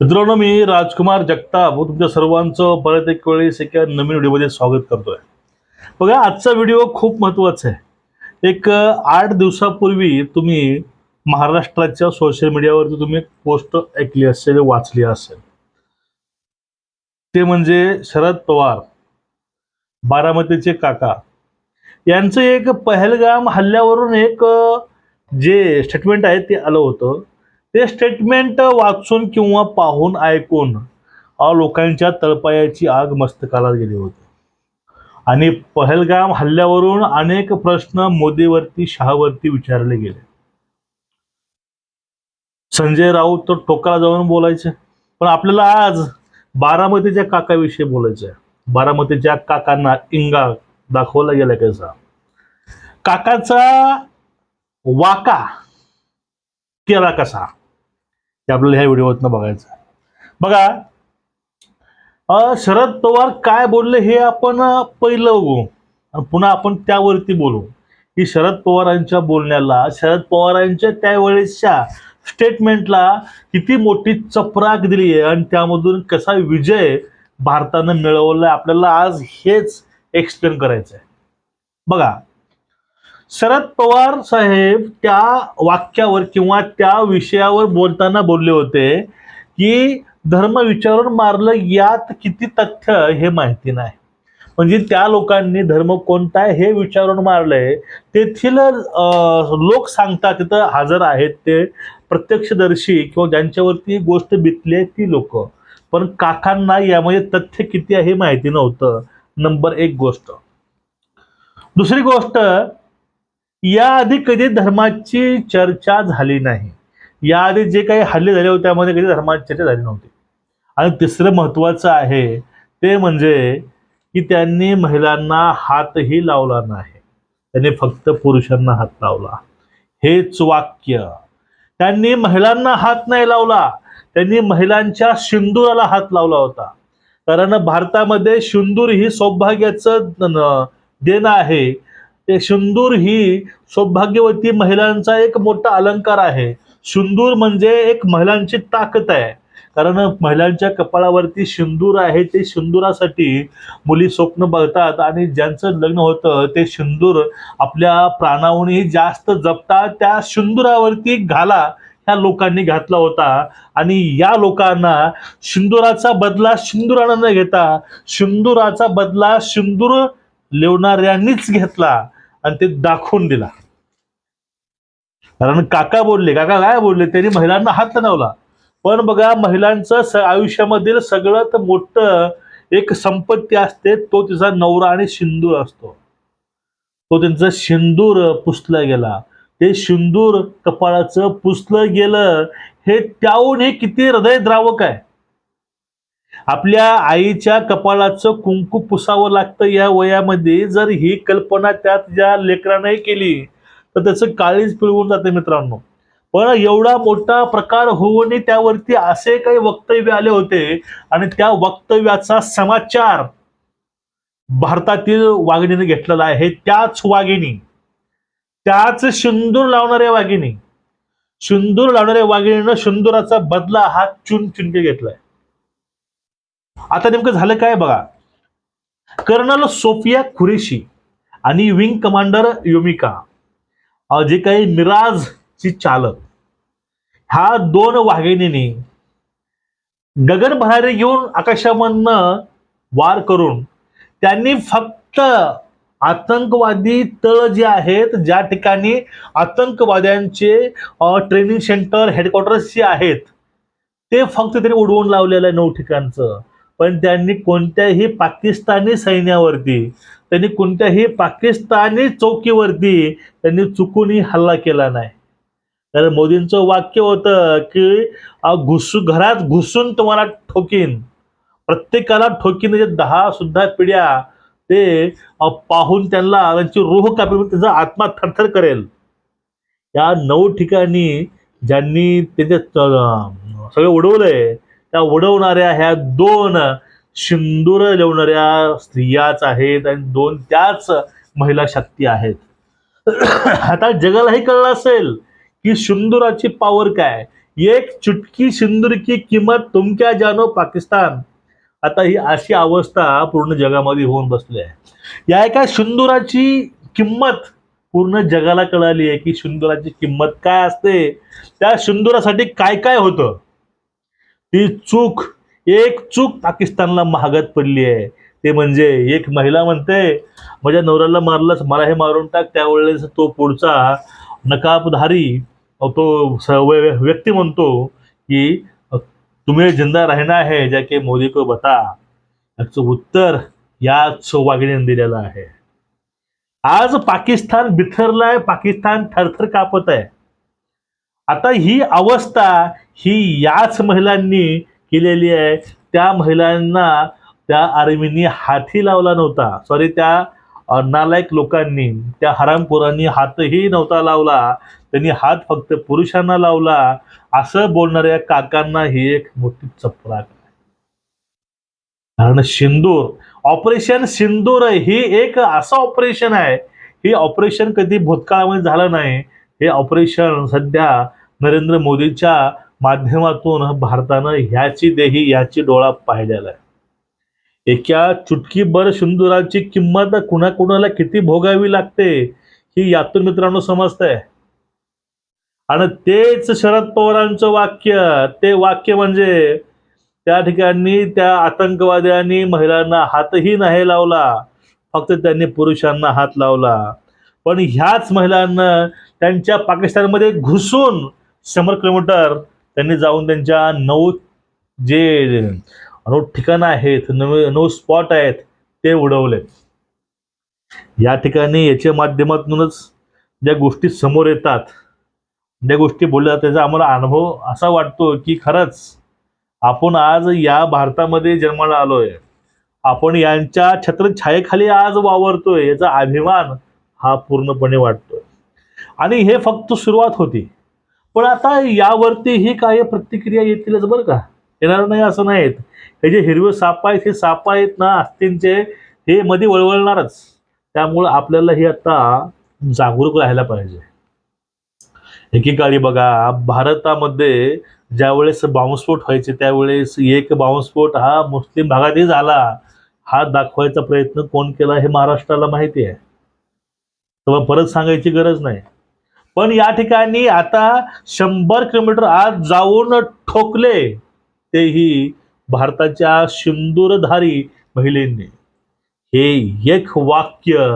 मित्रांनो मी राजकुमार जगताप तुमच्या सर्वांचं परत एक वेळेस एका नवीन व्हिडिओमध्ये स्वागत करतोय. बघा आजचा व्हिडिओ खूप महत्त्वाचा आहे. एक आठ दिवसापूर्वी तुम्ही महाराष्ट्राच्या सोशल मीडियावरती तुम्ही एक पोस्ट ऐकली असेल वाचली असेल. ते म्हणजे शरद पवार बारामतीचे काका. यांचं एक पहलगाम हल्ल्यावरून एक जे स्टेटमेंट आहे ते आलं होतं. ते स्टेटमेंट वाचून किंवा पाहून ऐकून लोकांच्या तळपायाची आग मस्तकाला गेली होती. आणि पहलगाम हल्ल्यावरून अनेक प्रश्न मोदीवरती शहावरती विचारले गेले. संजय राऊत तर टोकाला जाऊन बोलायचे. पण आपल्याला आज बारामतीच्या काकाविषयी बोलायचं आहे. बारामतीच्या काकांना इंगा दाखवला गेला कसा? काकाचा वाका केला कसा? ते आपल्याला ह्या व्हिडिओतनं बघायचं बघा शरद पवार काय बोलले हे आपण पहिलं बघू. पुन्हा आपण त्यावरती बोलू. की शरद पवारांच्या बोलण्याला शरद पवारांच्या त्यावेळेसच्या स्टेटमेंटला किती मोठी चपराक दिली आहे आणि त्यामधून कसा विजय भारतानं मिळवला आपल्याला आज हेच एक्सप्लेन करायचं आहे बघा शरद पवार साहेब त्या वाक्यावर किंवा त्या विषयावर बोलताना बोलले होते की धर्म विचारून मारलं यात किती तथ्य हे माहिती नाही. म्हणजे त्या लोकांनी धर्म कोणता आहे हे विचारून मारलंय. तेथील अं, लोक सांगतात तिथं हजर आहेत ते प्रत्यक्षदर्शी किंवा ज्यांच्यावरती गोष्ट बितली आहे ती लोक. पण काकांना यामध्ये तथ्य किती आहे हे माहिती नव्हतं. नंबर एक गोष्ट. दुसरी गोष्ट याआधी कधी धर्माची चर्चा झाली नाही. याआधी जे काही हल्ले झाले होते त्यामध्ये कधी धर्माची चर्चा झाली नव्हती. आणि तिसरं महत्वाचं आहे ते म्हणजे की त्यांनी महिलांना हातही लावला नाही. त्यांनी फक्त पुरुषांना हात लावला. हेच वाक्य. त्यांनी महिलांना हात नाही लावला. त्यांनी महिलांच्या सिंदुराला हात लावला होता. कारण भारतामध्ये सिंदूर ही सौभाग्याचं देणं आहे. ते सिंदूर ही सौभाग्यवती महिलांचा एक मोठा अलंकार आहे. सिंदूर म्हणजे एक महिलांची ताकद आहे. कारण महिलांच्या कपाळावरती सिंदूर आहे ते सिंदुरासाठी मुली स्वप्न बघतात आणि ज्यांचं लग्न होतं ते सिंदूर आपल्या प्राणाहूनही जास्त जपतात त्या सिंदुरावरती घाला ह्या लोकांनी घातला होता. आणि या लोकांना सिंदुराचा बदला सिंदुरानं न घेता सिंदुराचा बदला सिंदूर लेवणाऱ्यांनीच घेतला. आणि ते दाखवून दिला. कारण काका बोलले काका काय बोलले त्यांनी महिलांना हात लावला. पण बघा महिलांचं आयुष्यामधील सगळ्यात मोठं एक संपत्ती असते तो तिचा नवरा आणि सिंदूर असतो. तो त्यांचा सिंदूर पुसला गेला. ते सिंदूर कपाळाचं पुसलं गेलं हे त्याहून हे किती हृदयद्रावक आहे. आपल्या आईच्या कपाळाचं कुंकू पुसावं लागतं या वयामध्ये. जर ही कल्पना त्यात ज्या लेकराने केली तर त्याचं काळीच पिळवून जाते मित्रांनो. पण एवढा मोठा प्रकार होऊनही त्यावरती असे काही वक्तव्य आले होते आणि त्या वक्तव्याचा समाचार भारतातील वाघिणीने घेतलेला आहे. त्याच वाघिणी त्याच सिंदूर लावणाऱ्या वाघिणी सिंदूर लावणाऱ्या वाघिणीनं सिंदुराचा बदला हा चुन चुनके घेतलाय. आता नेमकं झालं काय बघा? कर्नल सोफिया खुरेशी आणि विंग कमांडर योमिका जे काही मिराजची चालक ह्या दोन वाघिणींनी गगन भरारी घेऊन आकाशामधनं वार करून त्यांनी फक्त आतंकवादी तळ जे आहेत ज्या ठिकाणी आतंकवाद्यांचे ट्रेनिंग सेंटर हेडक्वार्टर्स जे आहेत ते फक्त त्यांनी उडवून लावलेलं आहे नऊ ठिकाणचं. पण त्यांनी कोणत्याही पाकिस्तानी सैन्यावरती त्यांनी कोणत्याही पाकिस्तानी चौकीवरती त्यांनी चुकूनही हल्ला केला नाही. तर मोदींचं वाक्य होतं की घुसू घरात घुसून तुम्हाला ठोकीन. प्रत्येकाला ठोकीन. म्हणजे दहा सुद्धा पिढ्या ते पाहून त्यांना त्यांची रोह कापी त्याचा आत्मा थरथर करेल. या नऊ ठिकाणी ज्यांनी त्याचे सगळं उडवलंय त्या उडवणाऱ्या ह्या दोन शिंदूर लिवणाऱ्या स्त्रियाच आहेत आणि दोन त्याच महिला शक्ती आहेत. आता जगालाही कळलं असेल की सिंदुराची पॉवर काय? एक चुटकी सिंदूर की किंमत तुमक्या जानो पाकिस्तान. आता ही अशी अवस्था पूर्ण जगामध्ये होऊन बसली आहे. या एका सिंदुराची किंमत पूर्ण जगाला कळाली आहे की सिंदुराची किंमत काय असते? त्या सिंदुरासाठी काय काय होतं? ती चूक एक चूक पाकिस्तानला महागात पडली आहे. ते म्हणजे एक महिला म्हणते माझ्या नवऱ्याला मारलंच मला हे मारून टाक त्यावेळेस तो पुढचा नकाबधारी तो स- व्यक्ती म्हणतो की तुम्ही जिंदा राहिना आहे ज्या की मोदी को बता. याचं उत्तर याच वाघिणीने दिलेलं आहे. आज पाकिस्तान बिथरलाय पाकिस्तान थरथर कापत आहे आता ही अवस्था ही याच महिलांनी केलेली आहे. त्या महिलांना त्या आर्मीनी हाती लावला नव्हता. सॉरी त्या नालायक लोकांनी त्या हरामखोरांनी हातही नव्हता लावला. त्यांनी हात फक्त पुरुषांना लावला. असं बोलणाऱ्या काकांना ही एक मोठी चपराक आहे. कारण सिंदूर ऑपरेशन सिंदूर ही एक असं ऑपरेशन आहे. हे ऑपरेशन कधी भूतकाळामध्ये झालं नाही. हे ऑपरेशन सध्या नरेंद्र मोदींच्या माध्यमातून भारतानं ह्याची देही याची डोळा पाहिलेला आहे. एका चुटकीभर सिंदुराची किंमत कुणाकुणाला किती भोगावी लागते ही यातून मित्रांनो समजतंय. आणि तेच शरद पवारांचं वाक्य ते वाक्य म्हणजे त्या ठिकाणी त्या आतंकवाद्यांनी महिलांना हातही नाही लावला फक्त त्यांनी पुरुषांना हात लावला. पण ह्याच महिलांना त्यांच्या पाकिस्तानमध्ये घुसून शंभर किलोमीटर त्यांनी जाऊन त्यांच्या नऊ जे नऊ ठिकाणं आहेत नऊ नऊ स्पॉट आहेत ते उडवले. या ठिकाणी याच्या माध्यमातूनच ज्या गोष्टी समोर येतात ज्या गोष्टी बोलल्या जातात, त्याचा आम्हाला अनुभव असा वाटतो की खरंच आपण आज या भारतामध्ये जन्माला आलोय. आपण यांच्या छत्रछायेखाली आज वावरतोय याचा अभिमान हा पूर्णपणे वाटतोय. आणि हे फक्त सुरुवात होती. पण आता यावरती ही काय प्रतिक्रिया येतीलच बरं का? येणार नाही असं नाहीत. हे जे हिरवे साप आहेत हे साप आहेत ना हत्तींचे हे मध्ये वळवळणारच. त्यामुळं आपल्याला हे आता जागरूक राहायला पाहिजे. एकेकाळी बघा भारतामध्ये ज्यावेळेस बॉम्बस्फोट व्हायचे त्यावेळेस एक बॉम्बस्फोट हा मुस्लिम भागातही झाला. हा दाखवायचा प्रयत्न कोण केला हे महाराष्ट्राला माहिती आहे. तेव्हा परत सांगायची गरज नाही. पण या ठिकाणी आता शंभर किलोमीटर आत जाऊन ठोकले तेही भारताच्या सिंदूरधारी महिलेंनी. हे एक वाक्य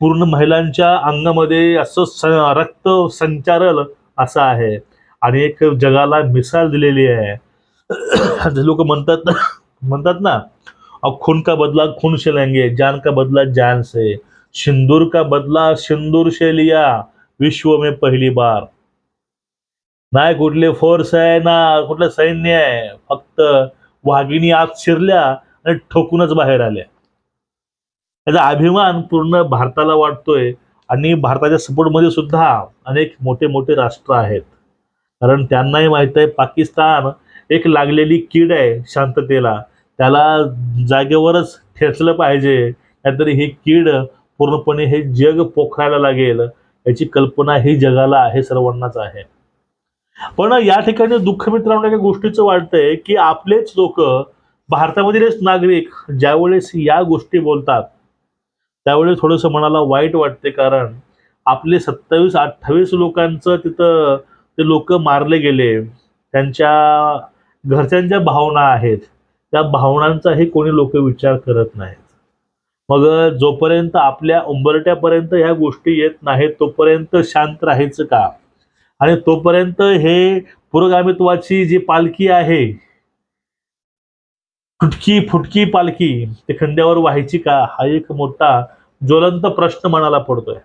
पूर्ण महिलांच्या अंगामध्ये असं स रक्त संचारल असं आहे. आणि एक जगाला मिसाल दिलेली आहे. लोक म्हणतात म्हणतात ना खून का बदला खून से लेंगे जान का बदला जान से सिंदूर का बदला सिंदूर से लिया विश्व में पहिली बार. नाही कुठले फोर्स आहे ना कुठलं सैन्य आहे फक्त वाघिणी आत शिरल्या आणि ठोकूनच बाहेर आल्या. त्याचा अभिमान पूर्ण भारताला वाटतोय आणि भारताच्या सपोर्टमध्ये सुद्धा अनेक मोठे मोठे राष्ट्र आहेत. कारण त्यांनाही माहीत आहे पाकिस्तान एक लागलेली कीड आहे शांततेला. त्याला जागेवरच ठेचलं पाहिजे. नाहीतरी ही कीड पूर्णपणे हे जग पोखरायला लागेल. याची कल्पना ही जगाला आहे सर्वांनाच आहे. पण या ठिकाणी दुःख मित्रांनो एका गोष्टीचं वाटतंय की आपलेच लोक भारतामधीलच नागरिक ज्यावेळेस या गोष्टी बोलतात त्यावेळेस थोडंसं मनाला वाईट वाटते कारण आपले सत्तावीस अठ्ठावीस लोकांचं तिथं ते लोक मारले गेले. त्यांच्या घरच्यांच्या भावना आहेत. त्या भावनांचाही कोणी लोक विचार करत नाहीत. मग जोपर्यंत आपल्या उंबरट्यापर्यंत ह्या गोष्टी येत नाहीत तोपर्यंत शांत राहायचं का? आणि तोपर्यंत हे पुरोगामित्वाची जी पालखी आहे फुटकी फुटकी पालखी ते खंड्यावर व्हायची का? हा एक मोठा ज्वलंत प्रश्न मनाला पडतोय.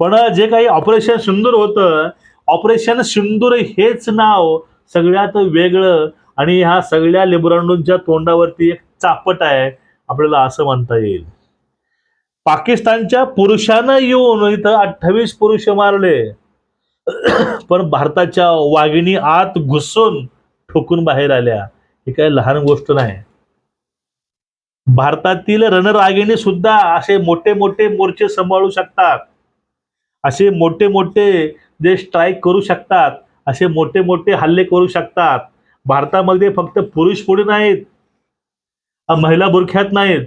पण जे काही ऑपरेशन सिंदूर होतं ऑपरेशन सिंदूर हेच नाव सगळ्यात वेगळं आणि ह्या सगळ्या लिबरांडूंच्या तोंडावरती एक चापट आहे. आपल्याला असं म्हणता येईल. पाकिस्तानच्या पुरुषानं येऊन इथं अठ्ठावीस पुरुष मारले. पण भारताच्या वाघिणी आत घुसून ठोकून बाहेर आल्या. ही काही लहान गोष्ट नाही. भारतातील रणरागिणी सुद्धा असे मोठे मोठे मोर्चे सांभाळू शकतात. असे मोठे मोठे जे स्ट्राईक करू शकतात. असे मोठे मोठे हल्ले करू शकतात. भारतामध्ये फक्त पुरुष पुढे नाहीत. महिला बुरख्यात नाहीत.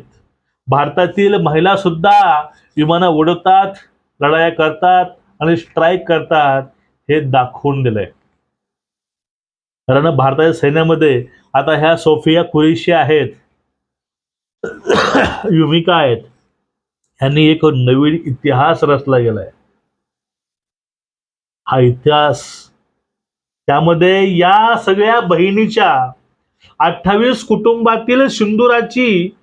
भारतातील महिला सुद्धा विमानं उडवतात लढाया करतात आणि स्ट्राईक करतात हे दाखवून दिलंय. कारण भारताच्या सैन्यामध्ये आता ह्या सोफिया कुरेशी आहेत. युमिका आहेत. यांनी एक नवीन इतिहास रचला गेलाय. हा इतिहास त्यामध्ये या सगळ्या बहिणीच्या अठ्ठावीस कुटुंबातील सिंदुराची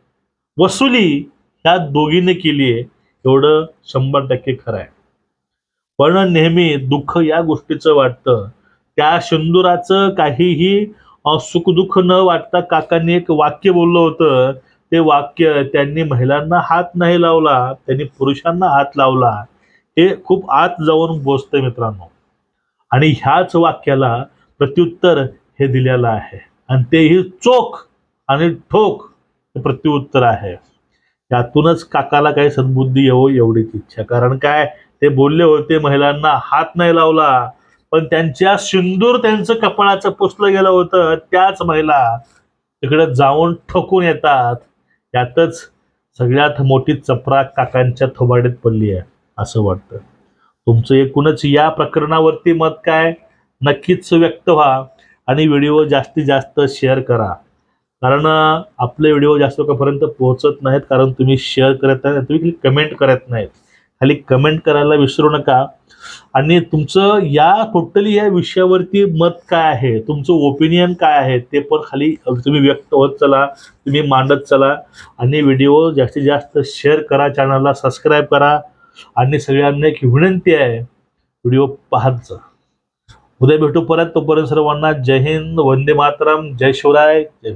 वसुली ह्या दोघीने केली आहे. एवढं शंभर टक्के खरं आहे. पण नेहमी दुःख या गोष्टीचं वाटतं. त्या सिंदुराचं काहीही सुखदुःख न वाटता काकांनी एक वाक्य बोललं होतं. ते वाक्य त्यांनी महिलांना हात नाही लावला त्यांनी पुरुषांना हात लावला. हे खूप आत जाऊन बोचतं मित्रांनो. आणि ह्याच वाक्याला प्रत्युत्तर हे दिलेलं आहे. आणि तेही चोख आणि ठोक हे प्रत्युत्तर आहे. त्यातूनच काकाला काही सद्बुद्धी येवो एवढीच इच्छा. कारण काय? ते बोलले होते महिलांना हात नाही लावला. पण त्यांच्या सिंदूर त्यांचं कपाळाचं पुसलं गेलं होतं. त्याच महिला तिकडे जाऊन ठोकून येतात. यातच सगळ्यात मोठी चपराक काकांच्या थोबाडीत पडली आहे असं वाटतं. तुमचं एकूणच या प्रकरणावरती मत काय? नक्कीच व्यक्त व्हा. आणि व्हिडिओ जास्तीत जास्त शेअर करा. कारण आपले व्हिडिओ जास्त लोकांपर्यंत पोहोचत नाहीत कारण तुम्ही शेअर करत नाही तुम्ही कमेंट करत नाहीत. खाली कमेंट करायला विसरू नका. आणि तुमचं या टोटली या विषयावरती मत काय आहे? तुमचं ओपिनियन काय आहे? ते पण खाली तुम्ही व्यक्त होत चला तुम्ही मांडत चला. आणि व्हिडिओ जास्तीत जास्त शेअर करा चॅनलला सबस्क्राईब करा. आणि सगळ्यांना एक विनंती आहे व्हिडिओ पाहत जा. उद्या भेटू परत तोपर्यंत सर्वांना जय हिंद वंदे मातरम जय शिवराय जय